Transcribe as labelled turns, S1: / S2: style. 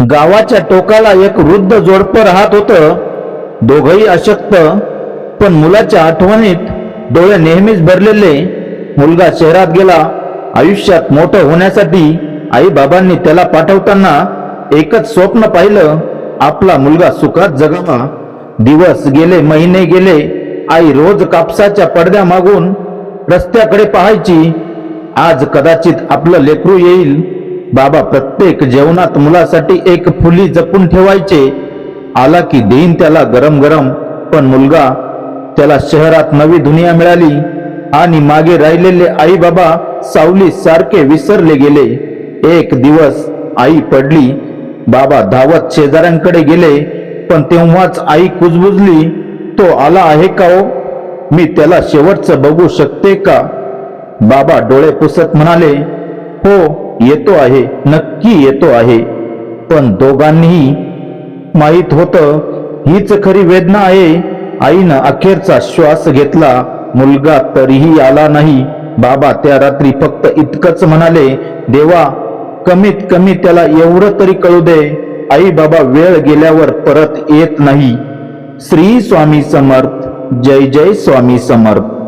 S1: गावाच्या टोकाला एक वृद्ध जोडपं राहत होतं. दोघही अशक्त पण मुलाच्या आठवणीत डोळे नेहमीच भरलेले. मुलगा शहरात गेला. आयुष्यात मोठं होण्यासाठी आई बाबांनी त्याला पाठवताना एकच स्वप्न पाहिलं. आपला मुलगा सुखात जगावा. दिवस गेले महिने गेले. आई रोज कापसाच्या पडद्या मागून रस्त्याकडे पाहायची. आज कदाचित आपलं लेकरू येईल. बाबा प्रत्येक जेवणात मुलासाठी एक फुली जपून ठेवायचे. आला की देईन त्याला गरम गरम पण मुलगा त्याला शहरात नवी दुनिया मिळाली आणि मागे राहिलेले आई बाबा सावली सारखे विसरले गेले. एक दिवस आई पडली. बाबा धावत शेजाऱ्यांकडे गेले पण तेव्हाच आई कुजबुजली तो आला आहे का हो मी त्याला शेवटचं बघू शकते का? बाबा डोळे पुसत म्हणाले हो येतो आहे नक्की येतो आहे. पण दोघांनीही माहीत होतं हीच खरी वेदना आहे. आईनं अखेरचा श्वास घेतला मुलगा तरीही आला नाही. बाबा त्या रात्री फक्त इतकंच म्हणाले देवा कमीत कमी त्याला एवढं तरी कळू दे. आई बाबा वेळ गेल्यावर परत येत नाही. श्री स्वामी समर्थ जय जय स्वामी समर्थ.